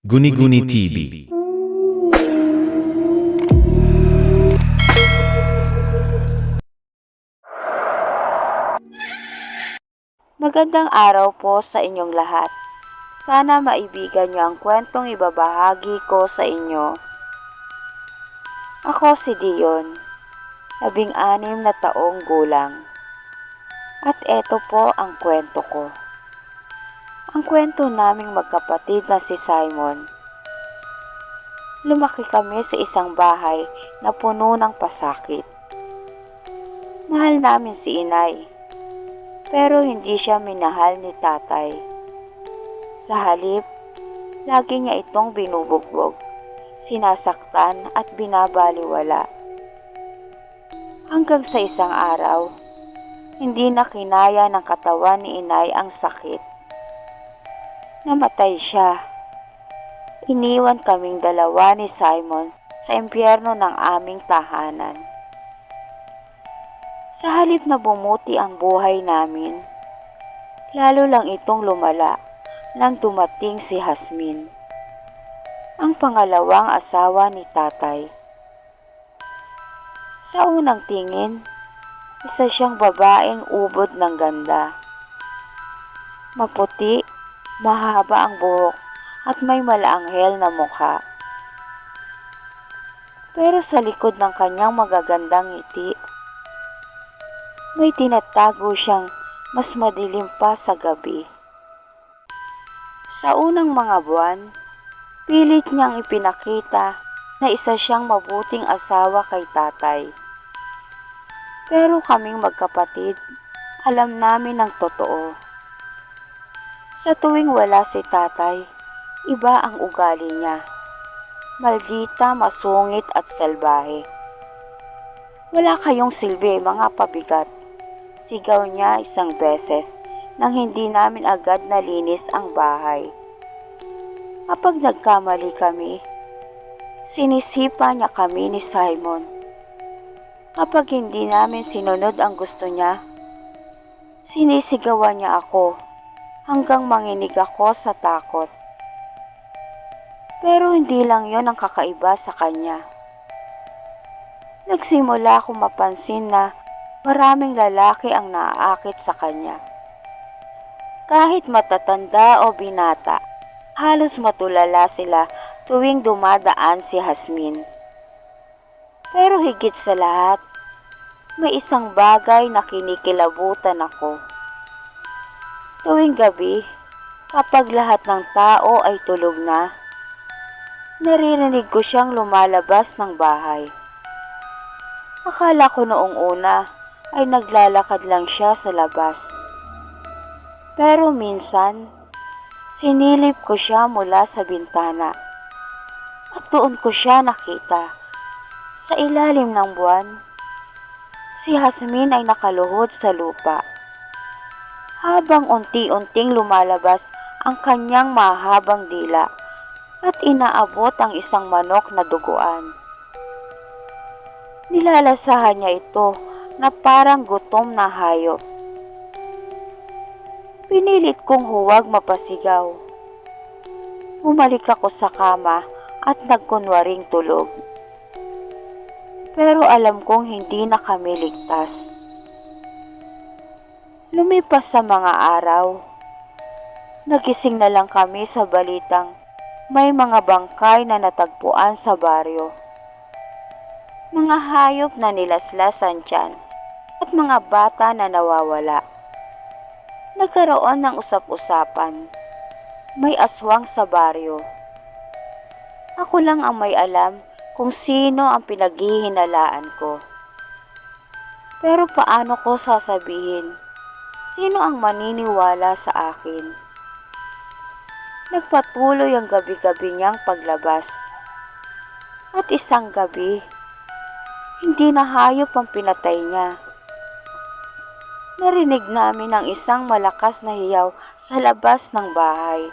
Guni-Guni TV. Magandang araw po sa inyong lahat. Sana maibigan niyo ang kwentong ibabahagi ko sa inyo. Ako si Dion, labing anim na taong gulang. At eto po ang kwento ko. Ang kwento naming magkapatid na si Simon. Lumaki kami sa isang bahay na puno ng pasakit. Mahal namin si inay pero hindi siya minahal ni tatay. Sa halip, lagi niya itong binubugbog, sinasaktan at binabaliwala. Hanggang sa isang araw, hindi na kinaya ng katawan ni inay ang sakit. Namatay siya. Iniwan kaming dalawa ni Simon sa impyerno ng aming tahanan. Sa halip na bumuti ang buhay namin, lalo lang itong lumala nang dumating si Hasmin, ang pangalawang asawa ni tatay. Sa unang tingin, isa siyang babaeng ubod ng ganda. Maputi, mahaba ang buhok at may malaanghel na mukha. Pero sa likod ng kanyang magagandang ngiti, may tinatago siyang mas madilim pa sa gabi. Sa unang mga buwan, pilit niyang ipinakita na isa siyang mabuting asawa kay tatay. Pero kaming magkapatid, alam namin ang totoo. Sa tuwing wala si tatay, iba ang ugali niya. Maldita, masungit at salbahe. Wala kayong silbi, mga pabigat. Sigaw niya isang beses nang hindi namin agad nalinis ang bahay. Kapag nagkamali kami, sinisipa niya kami ni Simon. Kapag hindi namin sinunod ang gusto niya, sinisigawan niya ako hanggang manginig ako sa takot. Pero hindi lang yon ang kakaiba sa kanya. Nagsimula akong mapansin na maraming lalaki ang naaakit sa kanya. Kahit matatanda o binata, halos matulala sila tuwing dumadaan si Hasmin. Pero higit sa lahat, may isang bagay na kinikilabutan ako. Tuwing gabi, kapag lahat ng tao ay tulog na, naririnig ko siyang lumalabas ng bahay. Akala ko noong una ay naglalakad lang siya sa labas. Pero minsan, sinilip ko siya mula sa bintana at doon ko siya nakita. Sa ilalim ng buwan, si Hasmin ay nakaluhod sa lupa. Habang unti-unting lumalabas ang kanyang mahabang dila at inaabot ang isang manok na duguan. Nilalasahan niya ito na parang gutom na hayop. Pinilit kong huwag mapasigaw. Bumalik ako sa kama at nagkunwaring tulog. Pero alam kong hindi na kami ligtas. Lumipas sa mga araw. Nagising na lang kami sa balitang may mga bangkay na natagpuan sa baryo mga hayop na nilaslasan dyan at mga bata na nawawala. Nagkaroon ng usap-usapan. May aswang sa baryo. Ako lang ang may alam kung sino ang pinaghihinalaan ko. Pero paano ko sasabihin? Sino ang maniniwala sa akin? Nagpatuloy ang gabi-gabi niyang paglabas. At isang gabi, hindi na hayop ang pinatay niya. Narinig namin ang isang malakas na hiyaw sa labas ng bahay.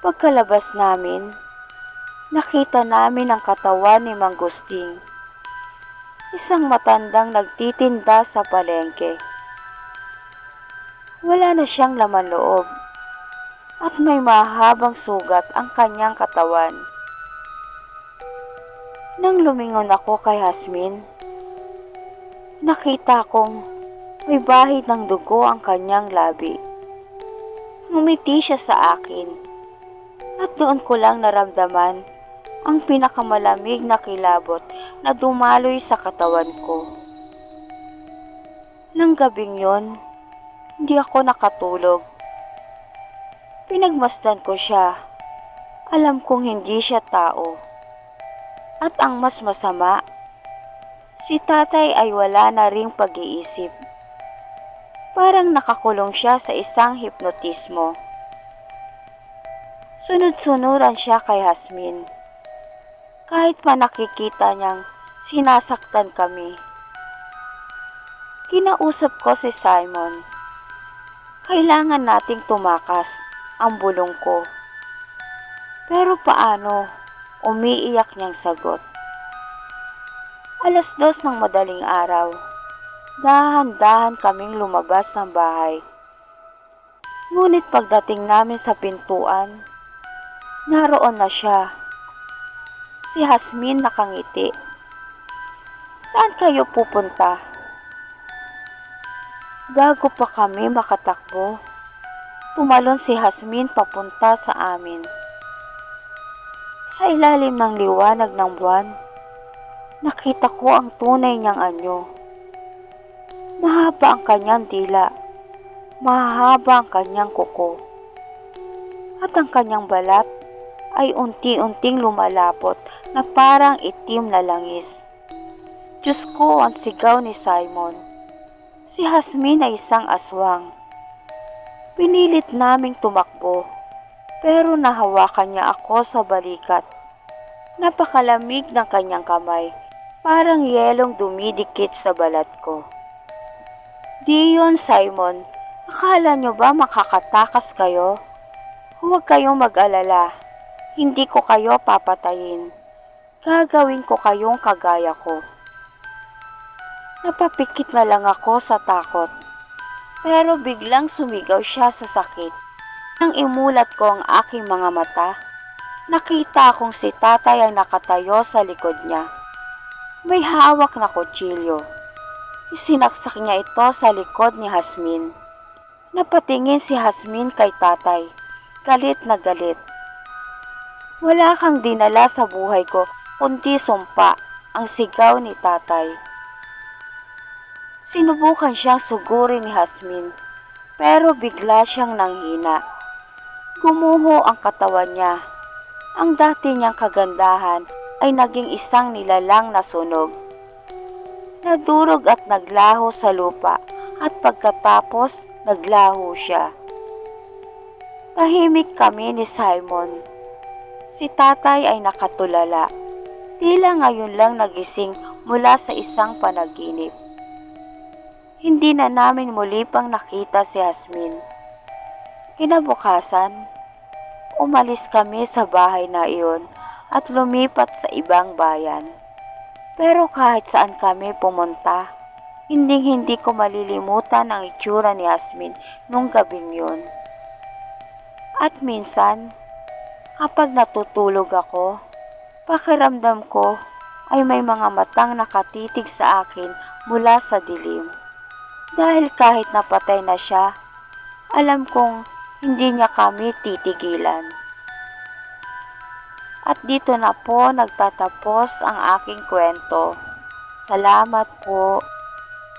Pagkalabas namin, nakita namin ang katawan ni Mangusting. Isang matandang nagtitinda sa palengke. Wala na siyang laman loob at may mahabang sugat ang kanyang katawan. Nang lumingon ako kay Hasmin, nakita kong may bahid ng dugo ang kanyang labi. Ngumiti siya sa akin at doon ko lang naramdaman ang pinakamalamig na kilabot na dumaloy sa katawan ko. Nang gabing yon, hindi ako nakatulog. Pinagmasdan ko siya. Alam kong hindi siya tao. At ang mas masama, si tatay ay wala na ring pag-iisip. Parang nakakulong siya sa isang hipnotismo. Sunod-sunuran siya kay Hasmin. Kahit pa nakikita niyang sinasaktan kami. Kinausap ko si Simon. Kailangan nating tumakas ang bulong ko. Pero paano? Umiiyak niyang sagot. Alas dos ng madaling araw. Dahan-dahan kaming lumabas ng bahay. Ngunit pagdating namin sa pintuan, naroon na siya. Si Hasmin nakangiti. Saan kayo pupunta? Bago pa kami makatakbo, tumalon si Hasmin papunta sa amin. Sa ilalim ng liwanag ng buwan, nakita ko ang tunay niyang anyo. Mahaba ang kanyang dila, mahaba ang kanyang kuko, at ang kanyang balat ay unti-unting lumalapot na parang itim na langis. Diyos ko ang sigaw ni Simon. Si Hasmin ay isang aswang. Pinilit naming tumakbo, pero nahawakan niya ako sa balikat. Napakalamig ng kanyang kamay, parang yelong dumidikit sa balat ko. Di yun, Simon. Akala niyo ba makakatakas kayo? Huwag kayong mag-alala. Hindi ko kayo papatayin. Gagawin ko kayong kagaya ko. Napapikit na lang ako sa takot. Pero biglang sumigaw siya sa sakit. Nang imulat ko ang aking mga mata, nakita akong si tatay ang nakatayo sa likod niya. May hawak na kutsilyo. Isinaksak niya ito sa likod ni Hasmin. Napatingin si Hasmin kay tatay. Galit na galit. Wala kang dinala sa buhay ko, kundi sumpa ang sigaw ni tatay. Sinubukan siyang sugurin ni Hasmin, pero bigla siyang nanghina. Gumuho ang katawan niya. Ang dati niyang kagandahan ay naging isang nilalang na sunog. Nadurog at naglaho sa lupa at pagkatapos naglaho siya. Tahimik kami ni Simon. Si tatay ay nakatulala. Tila ngayon lang nagising mula sa isang panaginip. Hindi na namin muli pang nakita si Hasmin. Kinabukasan, umalis kami sa bahay na iyon at lumipat sa ibang bayan. Pero kahit saan kami pumunta, hindi hindi ko malilimutan ang itsura ni Hasmin nung gabing yun. At minsan, kapag natutulog ako, pakiramdam ko ay may mga matang nakatitig sa akin mula sa dilim. Dahil kahit napatay na siya, alam kong hindi niya kami titigilan. At dito na po nagtatapos ang aking kwento. Salamat po.